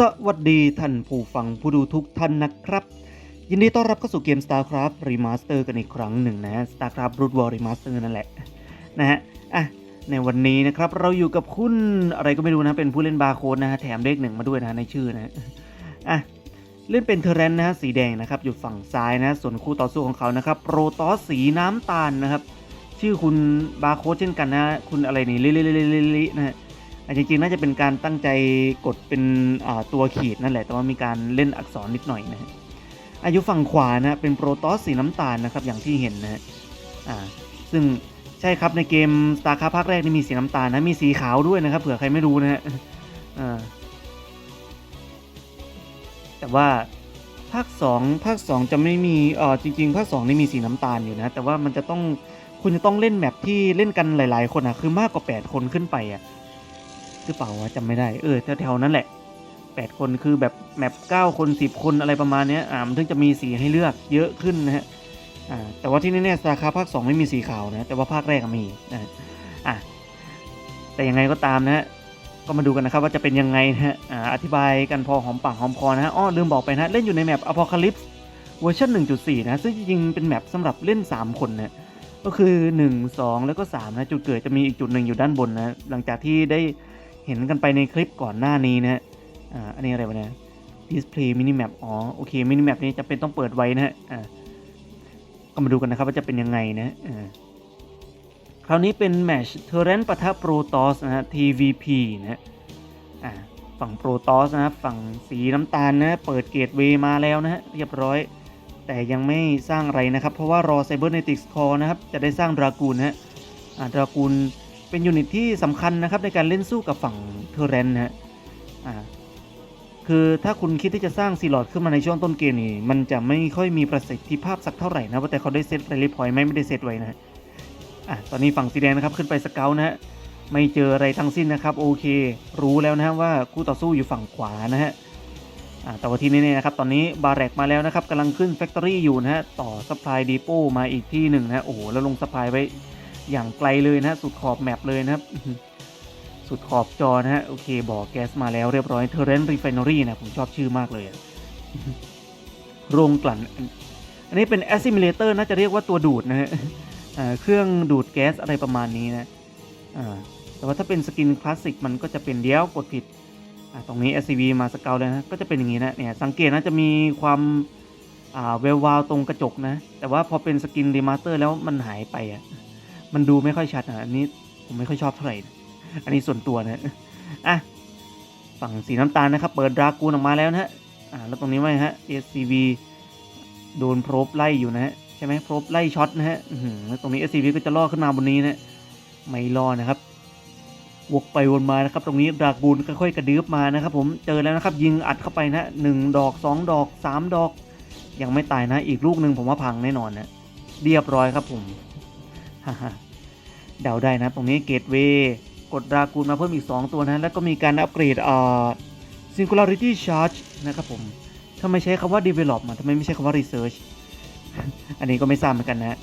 สวัสดีท่านผู้ฟังผู้ดูทุกท่านนะครับ ยินดีต้อนรับเข้าสู่เกม StarCraft Remaster กันอีกครั้งหนึ่งนะ StarCraft Brood War Remaster นั่นแหละนะฮะอะในวันนี้นะครับเราอยู่กับคุณอะไรก็ไม่รู้นะเป็นผู้เล่นบาร์โค้ดนะฮะแถมเลขหนึ่งมาด้วยนะในชื่อนะอะเล่นเป็นเทเรนนะฮะสีแดงนะครับอยู่ฝั่งซ้ายนะส่วนคู่ต่อสู้ของเขานะครับโปรตอสสีน้ำตาลนะครับ ชื่อคุณบาร์โค้ดเช่นกันนะคุณอะไรนี่ลิลิลิลิลิลินะฮะ อะจริงๆน่าจะเป็นการตั้งใจกดเป็นตัวขีดนั่นแหละ แต่ว่ามีการเล่นอักษรนิดหน่อยนะฮะอายุฝั่งขวานะเป็นโปรตอสสีน้ำตาลนะครับอย่างที่เห็นนะฮะอ่าซึ่งใช่ครับในเกม StarCraft ภาคแรกนี่มีสีน้ำตาลนะมีสีขาวด้วยนะครับ เผื่อใครไม่รู้นะฮะแต่ว่าภาค 2 ภาค 2 จะไม่มีเออจริง ๆ ภาค2นี่มีสีน้ำตาลอยู่นะ แต่ว่ามันจะต้องคุณจะต้องเล่นแมปที่เล่นกันหลาย ๆ คนอะคือมากกว่า 8 คนขึ้นไปอะ หรือเปล่าวะจำไม่ได้เออแถวๆนั้นแหละแปดคนคือแบบแมปเก้าคนสิบคนอะไรประมาณนี้อ่ามันถึงจะมีสีให้เลือกเยอะขึ้นนะฮะอ่าแต่ว่าที่แน่ๆสาร์คาภาคสองไม่มีสีขาวนะแต่ว่าภาคแรกมีนะอะแต่ยังไงก็ตามนะฮะก็มาดูกันนะครับว่าจะเป็นยังไงนะฮะอ่าอธิบายกันพอหอมปากหอมคอนะฮะอ้อลืมบอกไปนะฮะเล่นอยู่ในแมป Apocalypse เวอร์ชัน1.4 นะ ซึ่งจริงๆเป็นแมปสำหรับเล่น 3 คนนะก็คือ 1 2 แล้วก็ 3 นะ จุดเกิดจะมีอีกจุดหนึ่งอยู่ด้านบนนะ หลังจากที่ได้ เห็นกันไปในคลิปก่อนหน้านี้นะฮะอ่าอันนี้อะไรวะเนี่ย display minimap อ๋อโอเค minimap นี้จะเป็นต้องเปิดไว้นะฮะอ่าก็มาดูกันนะครับว่าจะเป็นยังไงนะอ่าคราวนี้เป็นแมชเทเรนปะทะโปรตอสนะฮะ TVP นะฮะอ่าฝั่งโปรตอสนะฝั่งสีน้ำตาลนะเปิดเกตเวมาแล้วนะฮะเรียบร้อย แต่ยังไม่สร้างอะไรนะครับ เพราะว่ารอ Cybernetics Core นะครับ จะได้สร้างดรากูลนะฮะอ่าดรากูล เป็นยูนิตที่สำคัญนะครับในการเล่นสู้กับฝั่งเทอร์เรนนะฮะอ่าคือถ้าคุณคิดที่จะสร้างซีลอดขึ้นมาในช่วงต้นเกมนี่มันจะไม่ค่อยมีประสิทธิภาพสักเท่าไหร่นะว่าแต่เขาได้เซตเรลิพอยต์ไม่ได้เซตไว้นะฮะอะตอนนี้ฝั่งสีแดงนะครับขึ้นไปสเกลนะฮะไม่เจออะไรทั้งสิ้นนะครับโอเค รู้แล้วนะฮะว่าคู่ต่อสู้อยู่ฝั่งขวานะฮะอ่าแต่ว่าที่นี่นะครับตอนนี้บาร์แรกมาแล้วนะครับกำลังขึ้นแฟคทอรี่อยู่นะฮะต่อสปายดีโปมาอีกที่หนึ่งนะฮะโอ้โหแล้วลงสปายไว้ อย่างไกลเลยนะสุดขอบแมปเลยนะครับสุดขอบจอนะฮะโอเคบ่อแก๊สมาแล้วเรียบร้อยเทเรนต์รีไฟนอรี่นะผมชอบชื่อมากเลยโรงกลั่น อันนี้เป็น assimilator น่าจะเรียกว่าตัวดูดนะฮะเครื่องดูดแก๊สอะไรประมาณนี้นะแต่ว่าถ้าเป็นสกินคลาสสิกมันก็จะเป็นเดียวกดผิดตรงนี้ SCV มาสเกลเลยนะก็จะเป็นอย่างนี้นะเนี่ยสังเกตนะจะมีความเวลวาวตรงกระจกนะ แต่ว่าพอเป็นสกินรีมาสเตอร์แล้วมันหายไปอะ มันดูไม่ค่อยชัดนะอันนี้ผมไม่ค่อยชอบเท่าไหร่ อันนี้ส่วนตัวนะอะฝั่งสีน้ำตาลนะครับ เปิดดรากูนออกมาแล้วนะฮะอ่าแล้วตรงนี้ว่าไงฮะ SCV โดนโพรบไล่อยู่นะฮะใช่ไหมโพรบไล่ช็อตนะฮะแล้วตรงนี้ SCV ก็จะล่อขึ้นมาบนนี้นะไม่ล่อนะครับวกไปวนมานะครับ ตรงนี้ดรากูนค่อยๆกระดืบมานะครับ ผมเจอแล้วนะครับ ยิงอัดเข้าไปนะหนึ่งดอกสองดอกสามดอก ยังไม่ตายนะ อีกลูกหนึ่งผมว่าพังแน่นอนนะเรียบร้อยครับผมฮ่า เดาได้นะตรงนี้เกตเวย์กดดรากูนมาเพิ่มอีก 2 ตัวนะ แล้วก็มีการอัปเกรดอ่า singularity charge นะครับผมทำไมใช้คำว่า develop มาทำไมไม่ใช้คำว่า research อันนี้ก็ไม่ทราบเหมือนกันนะ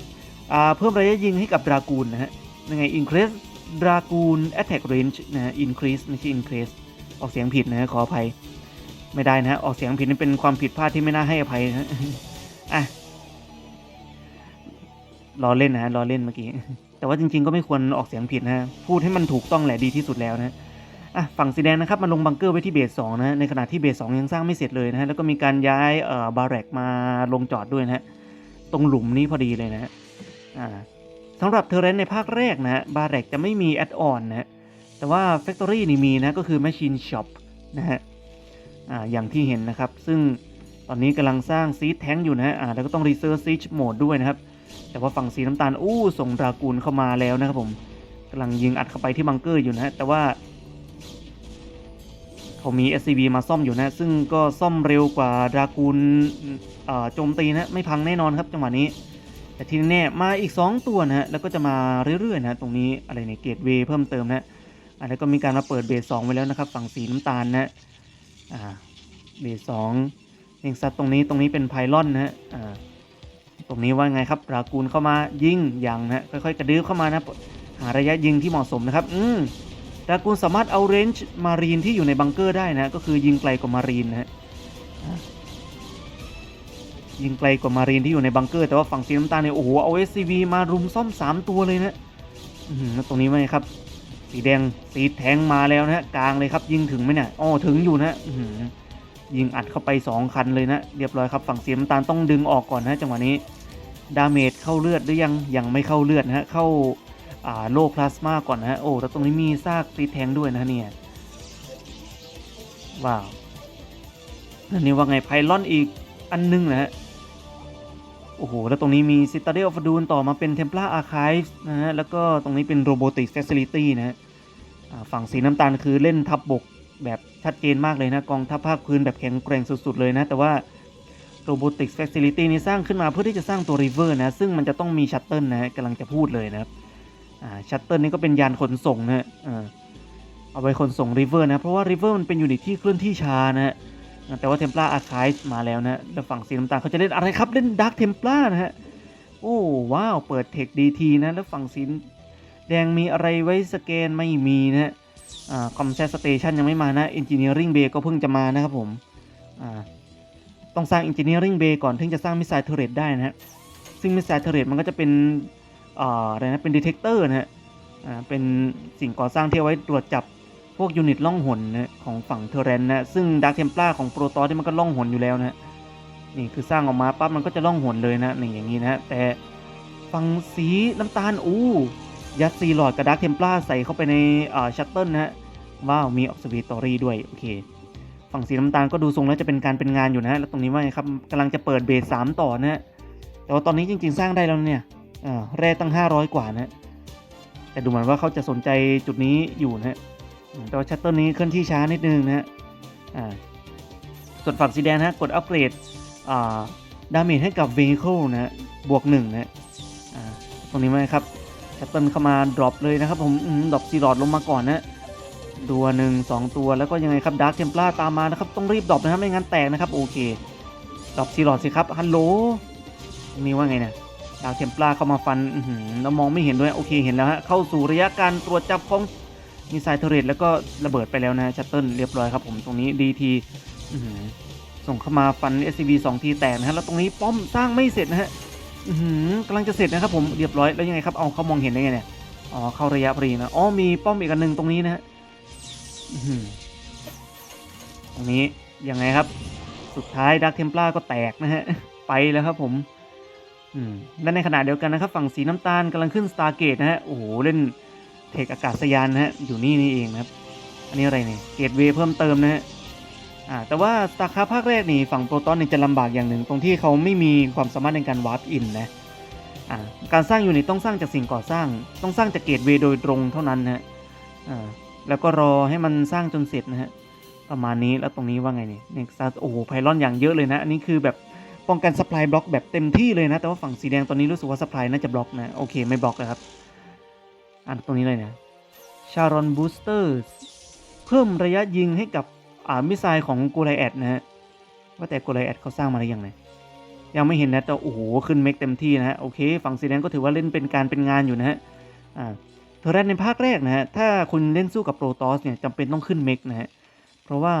อ่าเพิ่มระยะยิงให้กับดรากูนนะฮะยังไง increase dragoon attack range นะฮะ increase ไม่ใช่ increase ออกเสียงผิดนะขออภัยไม่ได้นะฮะออกเสียงผิดนี่เป็นความผิดพลาดที่ไม่น่าให้อภัยนะฮะอะรอเล่นนะฮะรอเล่นเมื่อกี้ แต่ว่าจริงๆก็ไม่ควรออกเสียงผิดนะพูดให้มันถูกต้องแหละดีที่สุดแล้วนะอะฝั่งสีแดงนะครับมาลงบังเกอร์ไว้ที่เบสสองนะในขณะที่เบสสองยังสร้างไม่เสร็จเลยนะฮะแล้วก็มีการย้ายเอ่อบาร์แรกมาลงจอดด้วยนะฮะตรงหลุมนี้พอดีเลยนะฮะอ่าสำหรับเทเรนในภาคแรกนะฮะบาร์แรกจะไม่มีแอดออนนะฮะแต่ว่า Factory นี่มีนะก็คือ Machine Shop นะฮะอ่าอย่างที่เห็นนะครับ ซึ่งตอนนี้กำลังสร้างซีดแทงอยู่นะฮะอ่าแล้วก็ต้อง Research Siege Mode ด้วยนะครับ แต่ว่าฝั่งสีน้ำตาลอู้ส่งดรากูลเข้ามาแล้วนะครับผมกำลังยิงอัดเข้าไปที่บังเกอร์อยู่นะฮะแต่ว่าเขามี SCV มาซ่อมอยู่นะ ซึ่งก็ซ่อมเร็วกว่าดรากูลโจมตีนะไม่พังแน่นอนครับจังหวะนี้ แต่ทีนี้แน่มาอีก 2 ตัวนะฮะแล้วก็จะมาเรื่อยๆนะตรงนี้อะไรเนี่ยเกตเวเพิ่มเติมนะอะแล้ก็มีการมาเปิดเบสสองไว้แล้วนะครับ ฝั่งสีน้ำตาลนะอ่าเบสสองเองซัดตรงนี้ตรงนี้เป็นไพลอนนะฮะอ่า ตรงนี้ว่าไงครับรากูลเข้ามายิงยังนะค่อยๆ กระดื้อเข้ามานะหาระยะยิงที่เหมาะสมนะครับ อืมรากูนสามารถเอาเรนจ์มารีนที่อยู่ในบังเกอร์ได้นะก็คือยิงไกลกว่ามารีนนะฮะยิงไกลกว่ามารีนที่อยู่ในบังเกอร์ แต่ว่าฝั่งสีน้ำตาลเนี่ยโอ้โหเอา SCV มารุมซ่อม 3 ตัวเลยนะตรงนี้ไหมครับ สีแดงสีแทงมาแล้วนะฮะกลางเลยครับยิงถึงไหมเนี่ยอ๋อถึงอยู่นะอื ยิงอัดเข้าไป 2 คันเลยนะ เรียบร้อยครับฝั่งเสีน้ำตาลต้องดึงออกก่อนนะจังหวะนี้ ดาเมจเข้าเลือดหรือยังยังไม่เข้าเลือดนะฮะเข้าอ่าโลพลาสมาก่อนนะฮะโอ้แล้วตรงนี้มีซากซีแทงด้วยนะเนี่ยว้าวอันนี้ว่าไงไพลอนอีกอันนึงนะฮะโอ้โห แล้วตรงนี้มีซิตาเดลฟดูนต่อมาเป็นเทม p ล a r อาร์คิฟนะฮะแล้วก็ตรงนี้เป็นโรบอติก f ฟ c ลิตี้นะฮะฝั่งสีน้ำตาลคือเล่นทับบก แบบชัดเจนมากเลยนะกองทัพภาคพื้นแบบแข็งแกร่งสุด ๆ เลยนะ แต่ว่า Robotics Facility นี้สร้างขึ้นมาเพื่อที่จะสร้างตัว River นะ ซึ่งมันจะต้องมีชัตเติลนะกำลังจะพูดเลยนะครับชัตเติลนี้ก็เป็นยานขนส่งนะเอาไว้ขนส่ง River นะ เพราะว่า River มันเป็นยูนิตที่เคลื่อนที่ช้านะแต่ว่า Templar Archive มาแล้วนะแล้วฝั่งสีน้ำตาลเขาจะเล่นอะไรครับเล่น Dark Templar นะฮะโอ้ว้าวเปิดเทค DT นะแล้วฝั่งสีแดงมีอะไรไว้สแกนไม่มีนะ ฮะอ่า Comset Station ยังไม่มานะ Engineering Bay ก็เพิ่งจะมานะครับผมต้องสร้าง Engineering Bay ก่อนถึงจะสร้าง Missile Turret ได้นะฮะซึ่ง Missile Turret มันก็จะเป็นอะไรนะเป็น Detector นะฮะเป็นสิ่งก่อสร้างที่เอาไว้ตรวจจับพวกยูนิตล่องหนนะของฝั่งเทเรนนะซึ่ง Dark Templar ของโปรตอที่มันก็ล่องหนอยู่แล้วนะนี่คือสร้างออกมาปั๊บมันก็จะล่องหนเลยนะนี่อย่างนี้นะแต่ฝั่งสีน้ำตาลอู้ ยัดซีหลอดกับ Dark Templar ใส่เข้าไปในอ่าชัตเติลนะฮะว้าวมี Observatory ด้วย โอเค ฝั่งสีน้ำตาลก็ดูทรงแล้วจะเป็นการเป็นงานอยู่นะฮะแล้วตรงนี้ว่าไงครับกำลังจะเปิดเบสสามต่อนะฮะแต่ว่าตอนนี้จริง ๆ สร้างได้แล้วเนี่ยแร่ตั้ง 500 กว่านะฮะแต่ดูเหมือนว่าเขาจะสนใจจุดนี้อยู่นะฮะอืมแต่ว่าชัตเตอร์นี้เคลื่อนที่ช้านิดนึงนะฮะส่วนฝั่งสีแดงนะฮะกดอัปเกรดดาเมจให้กับ Vehicle นะฮะบวกหนึ่งนะฮะตรงนี้ไหมครับ ตเตอร์เข้ามาดรอปเลยนะครับผมดรอปซีลอดลงมาก่อนนะตัวหนึ่งสองตัวแล้วก็ยังไงครับดาร์คเทม p ล a r ตามมานะครับต้องรีบดรอปนะครับไม่งั้นแตกนะครับโอเคดรอปซีลอดสิครับฮัลโหลนี่ว่าไงเนี่ยดาร์คเทม p ล a r เข้ามาฟันอืแล้วมองไม่เห็นด้วยโอเคเห็นแล้วฮะเข้าสู่ระยะการตรวจจับของมีไซเทเรตแล้วก็ระเบิดไปแล้วนะชัตเติลเรียบร้อยครับผมตรงนี้ดีทีส่งเข้ามาฟัน SCV 2ทีแตกนะฮะแล้วตรงนี้ป้อมสร้างไม่เสร็จนะฮะ อื้อหือกำลังจะเสร็จนะครับผมเรียบร้อยแล้วยังไงครับเอาเขามองเห็นได้ไงเนี่ยอ๋อเข้าระยะพอดีนะอ๋อมีป้อมอีกอันหนึ่งตรงนี้นะฮะตรงนี้ยังไงครับ สุดท้ายดักเทม p ล a r ก็แตกนะฮะไปแล้วครับผมอืมและในขณะเดียวกันนะครับ ฝั่งสีน้ำตาลกำลังขึ้น Stargate นะฮะโอ้โหเล่นเทคอากาศยานนะฮะอยู่นี่นี่เองนะครับ อันนี้อะไรเนี่ยเกตเวย์เพิ่มเติมนะฮะ่าแต่ว่าสตาร์คาภาคแรกนี่ฝั่งโปรตอนนี่จะลำบากอย่างหนึ่ง ตรงที่เขาไม่มีความสามารถในการวาร์ปอินนะการสร้างยูนิตต้องสร้างจากสิ่งก่อสร้าง ต้องสร้างจากเกตเวโดยตรงเท่านั้นฮะอ่แล้วก็รอให้มันสร้างจนเสร็จนะฮะประมาณนี้แล้วตรงนี้ว่าไงเนี่ยเน็กซัสโอ้โหไพลอนอย่างเยอะเลยนะอันนี้คือแบบป้องกันสป라이บล็อกแบบเต็มที่เลยนะ แต่ว่าฝั่งสีแดงตอนนี้รู้สึกว่าสป라이น่าจะบล็อกนะ โอเคไม่บล็อกนะครับอ่านตรงนี้เลยนะชารอนบูสเตอร์เพิ่มระยะยิงให้กับ อ่ามิสไซล์ของกูไลแอดนะฮะว่าแต่กูไลแอดเขาสร้างมาหรือยังไงยังไม่เห็นนะแต่โอ้โหขึ้นเมกเต็มที่นะฮะโอเคฝั่งสีแดงก็ถือว่าเล่นเป็นการเป็นงานอยู่นะฮะอ่าเทอร์เรนในภาคแรกนะฮะถ้าคุณเล่นสู้กับโปรตอสเนี่ยจำเป็นต้องขึ้นเมกนะฮะเพราะว่า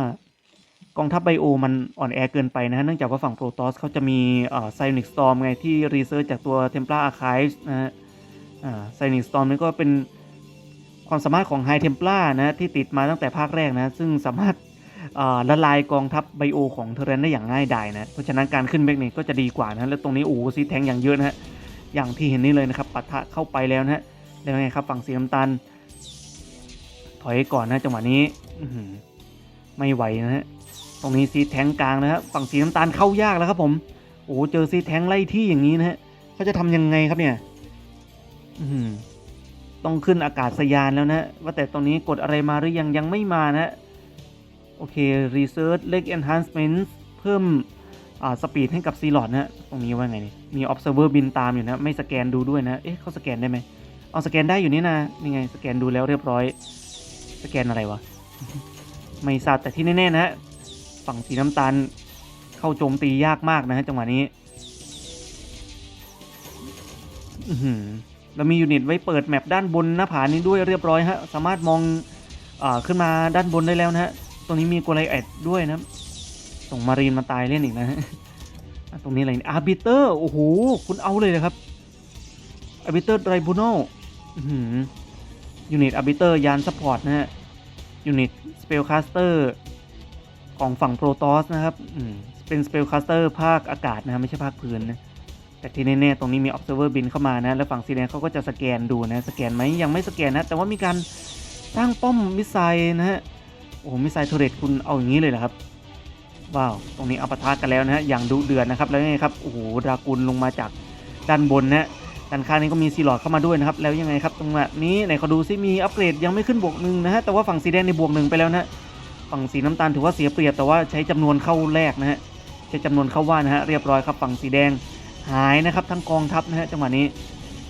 กองทัพไบโอมันอ่อนแอเกินไปนะฮะเนื่องจากว่าฝั่งโปรตอสเขาจะมีไซนิกสตอมไงที่รีเสิร์ชจากตัวเทม p ล a r อาร์คิฟนะฮะไซนิกสตอมนี่ก็เป็นความสามารถของไฮเทม p ล a r นะที่ติดมาตั้งแต่ภาคแรกนะ ซึ่งสามารถ ละลายกองทัพไบโอของเทเรนได้อย่างง่ายดายนะ เพราะฉะนั้นการขึ้นเมกเนี่ยก็จะดีกว่านะ แล้วตรงนี้โอ้ซีแทงอย่างเยอะนะฮะ อย่างที่เห็นนี่เลยนะครับปะทะเข้าไปแล้วนะฮะ แล้วไงครับฝั่งสีน้ำตาล ถอยก่อนนะจังหวะนี้ไม่ไหวนะฮะ ตรงนี้ซีแทงกลางนะครับฝั่งสีน้ำตาลเข้ายากแล้วครับผม โอ้เจอซีแทงไล่ที่อย่างนี้นะฮะเขาจะทำยังไงครับเนี่ยอืต้องขึ้นอากาศยานแล้วนะ ว่าแต่ตรงนี้กดอะไรมาหรือยังยังไม่มานะ โอเค Research Leg Enhancement เพิ่มอ่าสปีดให้กับซีลอดนะตรงนี้ว่าไงนี่มี Observer บินตามอยู่นะ ไม่สแกนดูด้วยนะ เอ๊ะเขาสแกนได้ไหมเอาสแกนได้อยู่นี่นะนี่ไง สแกนดูแล้วเรียบร้อย สแกนอะไรวะ ไม่ทราบแต่ที่แน่ๆนะฮะฝั่งสีน้ำตาลเข้าโจมตียากมากนะฮะจังหวะนี้เรามียูนิตไว้เปิดแมปด้านบนหน้าผานี้ด้วยเรียบร้อยฮะ สามารถมองอ่าขึ้นมาด้านบนได้แล้วนะฮะ ตรงนี้มีโกไลแอดด้วยนะ ส่งมารีนมาตายเล่นอีกนะตรงนี้อะไรอาร์บิเตอร์ โอ้โห คุณเอาเลยนะครับอาร์บิเตอร์ไรบูโนยูนิตอาร์บิเตอร์ยานซัพพอร์ตนะฮะ ยูนิตสเปลคาสเตอร์ของฝั่งโปรตอสนะครับอืเป็นสเปลคาสเตอร์ภาคอากาศนะฮะไม่ใช่ภาคพื้นนะแต่ที่แน่ๆตรงนี้มี observer บินเข้ามานะ แล้วฝั่งสีแดงเขาก็จะสแกนดูนะ สแกนไหมยังไม่สแกนนะ แต่ว่ามีการสร้างป้อมมิสไซล์นะฮะ โอ้โหมิสไซล์ทอร์เรตคุณเอาอย่างนี้เลยเหรอครับว้าวตรงนี้เอาปะทะกันแล้วนะฮะอย่างดุเดือดนะครับแล้วยังไงครับโอ้โหดรากุลลงมาจากด้านบนนะด้านข้างนี้ก็มีซีลอดเข้ามาด้วยนะครับแล้วยังไงครับตรงนี้ไหนเขาดูซิมีอัปเกรดยังไม่ขึ้นบวกหนึ่งนะฮะแต่ว่าฝั่งสีแดงในบวกหนึ่งไปแล้วนะฝั่งสีน้ำตาลถือว่าเสียเปรียบแต่ว่าใช้จำนวนเข้าแรกนะฮะใช้จำนวนเข้าว่านะฮะเรียบร้อยครับฝั่งสีแดงหายนะครับทั้งกองทัพนะฮะจังหวะนี้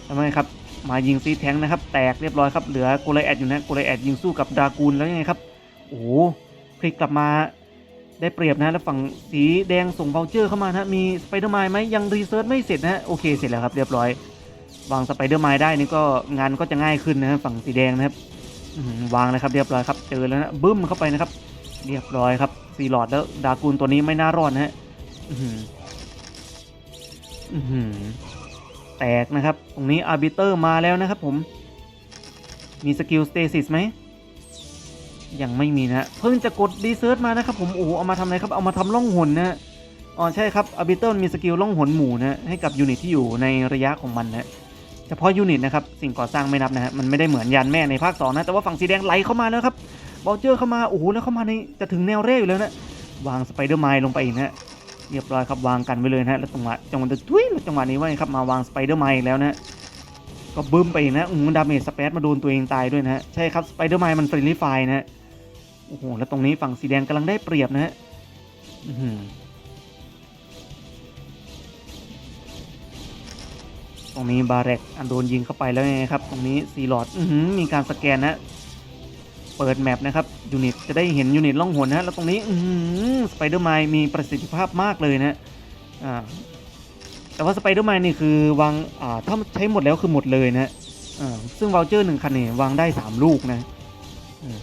ทำไมครับมายิงซีแทงนะครับแตกเรียบร้อยครับเหลือโกไลแอดอยู่นะโกไลแอดยิงสู้กับดากูลแล้วยังไงครับ โอ้โหพลิกกลับมาได้เปรียบนะแล้วฝั่งสีแดงส่งเบลเจอร์เข้ามานะฮะมีสไปเดอร์ไมล์ไหมยังรีเซิร์ชไม่เสร็จนะโอเคเสร็จแล้วครับเรียบร้อยวางสไปเดอร์ไมล์ได้นี่ก็งานก็จะง่ายขึ้นนะฝั่งสีแดงนะครับวางเลยครับเรียบร้อยครับเจอแล้วนะบึ้มเข้าไปนะครับ เรียบร้อยครับซีหลอดแล้วดรากูลตัวนี้ไม่น่ารอดนะฮะอือหือแตกนะครับ ตรงนี้อาร์บิเตอร์มาแล้วนะครับผม มีสกิลสเตซิสไหม ยังไม่มีนะเพิ่งจะกดดีเซิร์ชมานะครับผมโอ้โหเอามาทำอะไรครับเอามาทำล่องหนนะอ๋อใช่ครับอาบิเตอร์มีสกิลล่องหนหมู่นะให้กับยูนิตที่อยู่ในระยะของมันนะเฉพาะยูนิตนะครับสิ่งก่อสร้างไม่นับนะฮะมันไม่ได้เหมือนยานแม่ในภาคสองนะแต่ว่าฝั่งสีแดงไหลเข้ามาแล้วครับบอลเจอร์เข้ามาโอ้โหแล้วเข้ามาในจะถึงแนวเร่อยู่แล้วนะวางสไปเดอร์ไมล์ลงไปอีกนะเรียบร้อยครับวางกันไว้เลยนะฮะแล้วจังหวะจังหวะทุยแล้วจังหวะนี้ว่าครับมาวางสไปเดอร์ไมล์แล้วนะก็บึ้มไปอีกนะอืมดาเมจสเปซมาโดนตัวเองตายด้วยนะใช่ครับสไปเดอร์ไมล์มันเฟรนลี่ไฟนะ โอ้โห แล้วตรงนี้ฝั่งสีแดงกำลังได้เปรียบนะฮะตรงนี้บาเร็กอันโดนยิงเข้าไปแล้วไงครับ ตรงนี้ซีหลอดมีการสแกนนะเปิดแมปนะครับยูนิตจะได้เห็นยูนิตล่องหนนะแล้วตรงนี้สไปเดอร์ไมมีประสิทธิภาพมากเลยนะอ่าแต่ว่าสไปเดอร์ไมล์นี่คือวางอ่าถ้าใช้หมดแล้วคือหมดเลยนะอ่าซึ่งวอลเจอร์หนึ่งคันเนี่ยวางได้ 3 ลูกนะอืม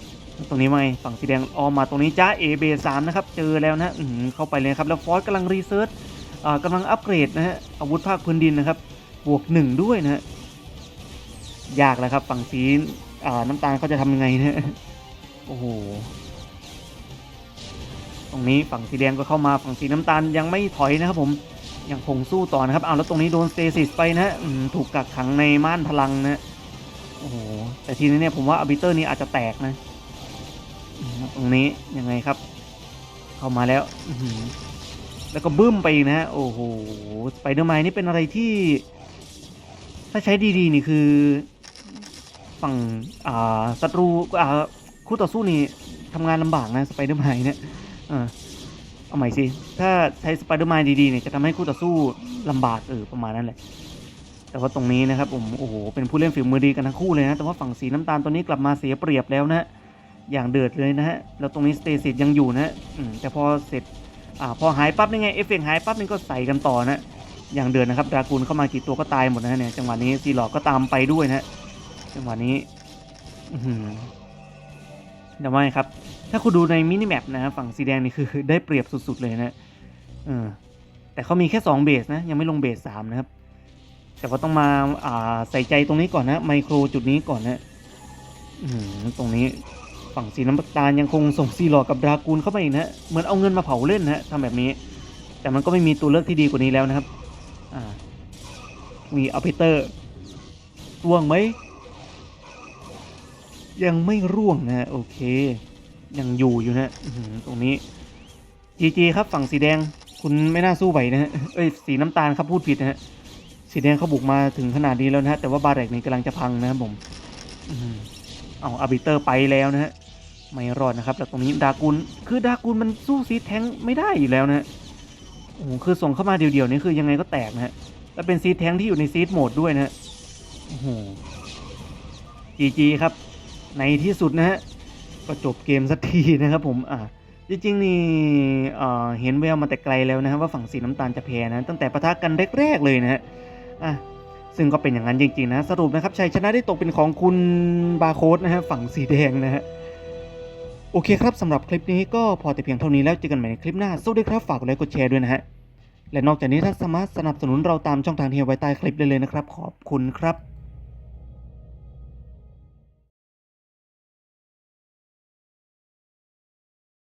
ตรงนี้ไม่ฝั่งสีแดงออกมาตรงนี้จ้าเอเบสามนะครับเจอแล้วนะอืเข้าไปเลยครับแล้วฟอสกำลังรีเซิร์ชกำลังอัปเกรดนะฮะอาวุธภาคพื้นดินนะครับบวกหนึ่งด้วยนะฮะยากแล้วครับฝั่งสีน้ำตาลเขาจะทำยังไงนะโอ้โหตรงนี้ฝั่งสีแดงก็เข้ามาฝั่งสีน้ำตาลยังไม่ถอยนะครับผมยังคงสู้ต่อนะครับเอาแล้วตรงนี้โดนสเตซิสไปนะฮะถูกกักขังในม่านพลังนะโอ้โหแต่ทีนี้เนี่ยผมว่าอาบิเตอร์นี่อาจจะแตกนะ ตรงนี้ยังไงครับ เข้ามาแล้วแล้วก็บึ้มไปนะฮะโอ้โหสไปเดอร์ไมน์นี่เป็นอะไรที่ ถ้าใช้ดีๆ นี่คือ ฝั่งอ่าศัตรูอ่าคู่ต่อสู้นี่ทำงานลำบากนะสไปเดอร์แมนเนี่ยเออเอาใหม่สิ ถ้าใช้สไปเดอร์แมนดีๆเนี่ยจะทำให้คู่ต่อสู้ลำบากเออประมาณนั้นแหละแต่ว่าตรงนี้นะครับผมโอ้โหเป็นผู้เล่นฝีมือดีกันทั้งคู่เลยนะแต่ว่าฝั่งสีน้ำตาลตัวนี้กลับมาเสียเปรียบแล้วนะ อย่างเดือดเลยนะฮะ แล้วตรงนี้สเตซิสยังอยู่นะอืมแต่พอเสร็จอ่าพอหายปั๊บนี่ไงเอฟเฟกต์หายปั๊บนี่ก็ใส่กันต่อนะอย่างเดือดนะครับดรากูลเข้ามากี่ตัวก็ตายหมดนะฮะเนี่ยจังหวะนี้ซีหลอกก็ตามไปด้วยนะจังหวะนี้เดี๋ยวว่าไงครับ ถ้าคุณดูในมินิแมปนะฮะฝั่งสีแดงนี่คือได้เปรียบสุดๆเลยนะเออแต่เขามีแค่2เบสนะยังไม่ลงเบสสามนะครับ แต่ว่าต้องมาอ่าใส่ใจตรงนี้ก่อนนะไมโครจุดนี้ก่อนนะตรงนี้ ฝั่งสีน้ำตาลยังคงส่งซีหลอกกับดรากูลเข้าไปอีกนะฮะเหมือนเอาเงินมาเผาเล่นนะฮะทำแบบนี้ แต่มันก็ไม่มีตัวเลือกที่ดีกว่านี้แล้วนะครับอ่ามีอัลเพเตอร์ร่วงไหมยังไม่ร่วงนะฮะโอเค ยังอยู่อยู่นะตรงนี้ GG ครับฝั่งสีแดงคุณไม่น่าสู้ไหวนะฮะเอ้ยสีน้ำตาลครับพูดผิดนะฮะสีแดงเขาบุกมาถึงขนาดนี้แล้วนะฮะแต่ว่าบาเรกนี่กำลังจะพังนะครับผมอื้อหือเอาอาบิเตอร์ไปแล้วนะฮะ ไม่รอดนะครับแล้วตรงนี้ดากุลคือดากุลมันสู้ซีแทงไม่ได้อยู่แล้วนะโอ้โหคือส่งเข้ามาเดียวๆนี่คือยังไงก็แตกนะฮะแล้วเป็นซีแทงที่อยู่ในซีดโหมดด้วยนะฮะโอ้โห GG ครับ ในที่สุดนะฮะก็จบเกมสักทีนะครับผมอ่าจริงๆนี่เห็นแววมาแต่ไกลแล้วนะครับว่าฝั่งสีน้ำตาลจะแพ้นะตั้งแต่ปะทะกันแรกๆเลยนะฮะอะซึ่งก็เป็นอย่างนั้นจริงๆนะสรุปนะครับชัยชนะได้ตกเป็นของคุณบาร์โค้ดนะฮะฝั่งสีแดงนะฮะ โอเคครับสำหรับคลิปนี้ก็พอแต่เพียงเท่านี้แล้วเจอกันใหม่ในคลิปหน้า สวัสดีครับฝากกดไลค์กดแชร์ด้วยนะฮะ และนอกจากนี้ท่านสามารถสนับสนุนเราตามช่องทางที่ไว้ใต้คลิปได้เลยนะครับ ขอบคุณครับ